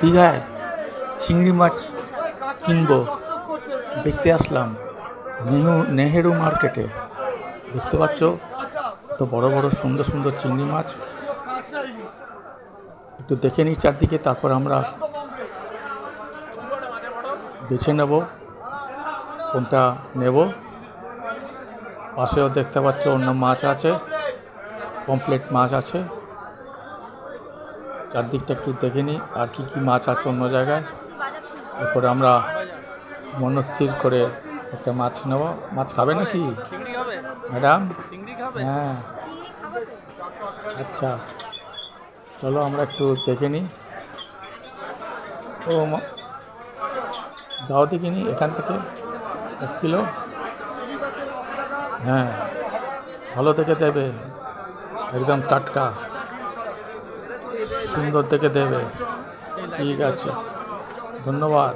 দীঘায় চিংড়ি মাছ কিনবো। দেখতে আসলাম নেহু, নেহেরু মার্কেটে। দেখতে পাচ্ছ তো বড় বড় সুন্দর সুন্দর চিংড়ি মাছ। একটু দেখে নিই চারদিকে, তারপর আমরা বেছে নেব কোনটা নেব। পাশেও দেখতে পাচ্ছ অন্য মাছ আছে কমপ্লিট মাছ আছে। চারদিকটা একটু দেখে নিই আর কি কি মাছ আছে অন্য জায়গায়। এরপরে আমরা মনস্থির করে একটা মাছ নেব। মাছ খাবে নাকি? ম্যাডাম? হ্যাঁ। আচ্ছা। চলো আমরা একটু দেখে নিই। ও দাও দেখে নিই এখান থেকে এক কিলো। হ্যাঁ। ভালো দেখে দেবে। একদম টাটকা। सुंदर तो देखे देवे ठीक है अच्छा। धन्यवाद।